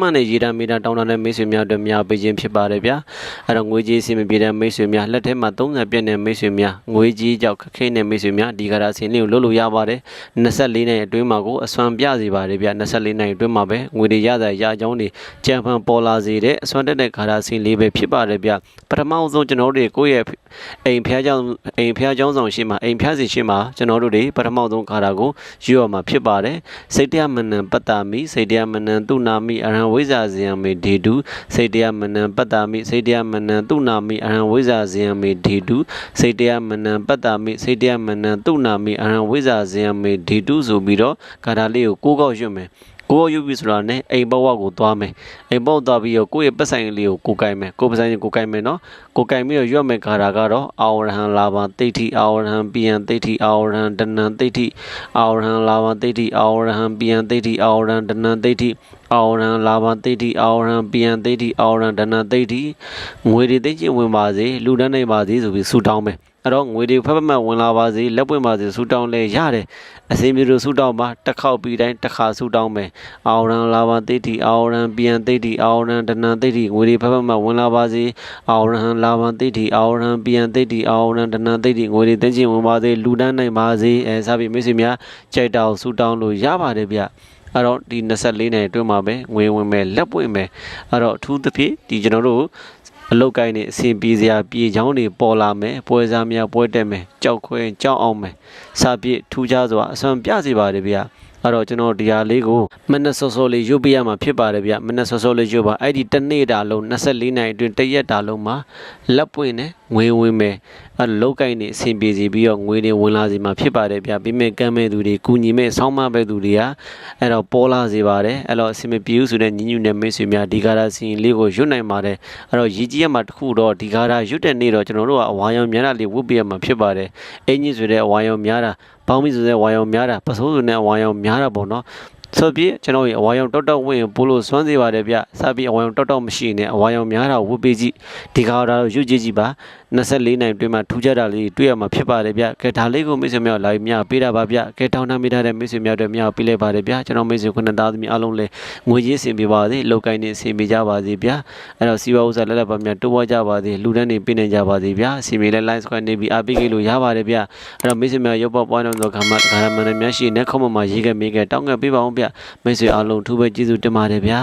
မှန်တဲ့ရေတံမီတာတောင်းတတဲ့မိတ်ဆွေများတို့များပေးခြင်းဖြစ်ပါတယ်ဗျာအဲ့တော့ငွေကြေးအဆင်မပြေတဲ့မိတ်ဆွေများလက်ထဲမှာ30ပြည့်တဲ့မိတ်ဆွေများငွေကြေးကြောင့်ခက်ခဲတဲ့မိတ်ဆွေများဒီကရာဆင်လေးကိုလုပ်လို့ရပါတယ်24နိုင်အတွင်းမှာကိုအစွမ်းပြစေပါတယ်ဗျာ24နိုင်အတွင်းမှာပဲငွေတွေရတဲ့ရာချောင်းတွေကြံဖန်ပေါ်လာစေတဲ့အစွမ်းတက်တဲ့ဂါရာဆင်လေးပဲဖြစ်ပါတယ်ဗျာပထမဆုံးကျွန်တော်တို့ကိုယ့်ရဲ့အိမ်ဖျားကြောင်းအိမ်ဖျားကြောင်းဆောင်ရှိမှာအိမ်ဖျားစီရှိမှာကျွန်တော်တို့တွေပထမဆုံးဂါရာကိုယူရမှာဖြစ်ပါတယ်စိတ်တရားမဏ္ဍပတ္တာမိစိတ်တရားမဏ္ဍတုနာမိအရဟံဝိဇ္ဇာဇယံမေဒေတုစိတ်တရားမနံပတ္တာမိစိတ်တရားမနံတုနာမိအရဟံဝိဇ္ဇာဇယံမေဒေတုစိတ်တရားမနံပတ္တာမိစိတ်တရားမနံတုနာမိအရဟံဝိဇ္ဇာဇယံမေဒေတုဆိုပြီးတော့ကာထာလေးကိုကိုးကောက်ရွတ်မယ် ကိုယ်ရုပ်ပြီဆိုတာနဲ့အိမ်ဘဝကိုသွားမယ်အိမ်ဘဝသွားပြီးတော့ကိုယ့်ရဲ့ပတ်ဆိုင်လေးကိုကိုကိုင်မယ်ကိုယ်ပတ်ဆိုင်ကိုကိုင်မယ်နော်ကိုကိုင်ပြီးတော့ရွတ်မယ်ခါတာကတော့အာဝရဟံလာဘတိဋ္ဌိအာဝရဟံပိယံတိဋ္ဌိအာဝရဟံတဏံတိဋ္ဌိအာဝရဟံလာဘတိဋ္ဌိအာဝရဟံပိယံတိဋ္ဌိအာဝရဟံတဏံတိဋ္ဌိအာဝရဟံလာဘတိဋ္ဌိအာဝရဟံပိယံတိဋ္ဌိအာဝရဟံတဏံတိဋ္ဌိငွေတွေသိချင်းဝင်ပါစေလူတန်းနိုင်ပါစေဆိုပြီးဆုတောင်းမယ် အဲ့တော့ငွေတွေဖက်ဖက်မှတ်ဝင်လာပါစေလက်ပွင့်ပါစေဆုတောင်းလဲရတယ်အစင်းမျိုးတို့ဆုတောင်းပါတစ်ခေါက်ပြီးတိုင်းတစ်ခါဆုတောင်းမယ်အာဝရံလာဘာတိတိအာဝရံပိယံတိတိအာဝရံတဏံတိတိငွေတွေဖက်ဖက်မှတ်ဝင်လာပါစေအာဝရံလာဘာတိတိအာဝရံပိယံတိတိအာဝရံတဏံတိတိငွေတွေသိချင်းဝင်ပါစေလူတန်းနိုင်ပါစေအဲစပြီးမိတ်ဆွေများကြိုက်တောင်ဆုတောင်းလို့ရပါတယ်ဗျအဲ့တော့ဒီ24နှစ်အတွင်းမှာပဲငွေဝင်မယ်လက်ပွင့်မယ်အဲ့တော့အထူးသဖြင့်ဒီကျွန်တော်တို့ အလုတ်ကိုင်းနေအစီပြေစရာပြေချောင်းတွေပေါ်လာမယ်ပွဲစားများပွဲတက်မယ်ကြောက်ခွဲကြောက်အောင်မယ်စာပြည့်ထူးခြားစွာအစွမ်းပြစေပါတယ်ဗျာအဲ့တော့ကျွန်တော်ဒီဟာလေးကိုမနက်စောစောလေးရုပ်ပြရမှာဖြစ်ပါတယ်ဗျမနက်စောစောလေးရုပ်ပါအဲ့ဒီတစ်နေ့တာလုံး24နိုင်အတွင်းတစ်ရက်တာလုံးမှာလက်ပွင့်နဲ့ငွေဝင်မယ်အဲ့လောက်ကင်နေအဆင်ပြေစီပြီးတော့ငွေတွေဝင်လာစီမှာဖြစ်ပါတယ်ဗျပြီးမဲ့ကမ်းမဲ့သူတွေကူညီမဲ့ဆောင်းမပဲသူတွေကအဲ့တော့ပေါ်လာစေပါတယ်အဲ့တော့အဆင်မပြေဘူးဆိုတဲ့ညီညွတ်တဲ့မိတ်ဆွေများဒီကာရာစီရင်လေးကိုရွတ်နိုင်ပါတယ်အဲ့တော့ရည်ကြီးရမှာတစ်ခုတော့ဒီကာရာရွတ်တဲ့နေ့တော့ကျွန်တော်တို့ကအဝါရောင်များတာလေးဝတ်ပြရမှာဖြစ်ပါတယ်အင်ကြီးဆိုတဲ့အဝါရောင်များတာ ပေါင်းပြီးဆိုတဲ့ဝါရောင်များတာပစိုးဆိုတဲ့အဝါရောင်များတာပေါ့နော် ဆိုပြီးကျွန်တော်ရဲ့အဝါရောင်တောက်တောက်ဝင်ပို့လို့စွမ်းစေပါတယ်ဗျစပြီးအဝါရောင်တောက်တောက်မရှိနဲ့အဝါရောင်များတာဝတ်ပေးကြည့်ဒီကာရာကိုရွတ်ကြည့်ကြည့်ပါ24နိုင်တွင်မှထူးခြားတာလေးတွေ့ရမှာဖြစ်ပါတယ်ဗျကဲဒါလေးကိုမိတ်ဆွေများလာပြီးမြပေးတာပါဗျကဲတောင်းတမိထားတဲ့မိတ်ဆွေများတွေမြပေးလိုက်ပါတယ်ဗျကျွန်တော်မိတ်ဆွေခုနှစ်သားသမီးအားလုံးလည်းငွေကြီးစင်ပြပါစေလောက်ကိုင်းနေစင်ပြကြပါစေဗျအဲ့တော့စီဝါဥစ္စာလက်လက်ပါများတိုးပွားကြပါစေလူတန်းနေပြနေကြပါစေဗျစီမီလည်း line square နေပြီးအားပေးကြလို့ရပါတယ်ဗျအဲ့တော့မိတ်ဆွေများရုပ်ပေါ်ပွားတော့ခါမှခါမှန်များရှိနေခုံးမမှာရေးခဲ့မိခဲ့တောင်းခဲ့ပေးပါအောင်ဗျမိတ်ဆွေအားလုံးထူးပဲကျေးဇူးတင်ပါတယ်ဗျ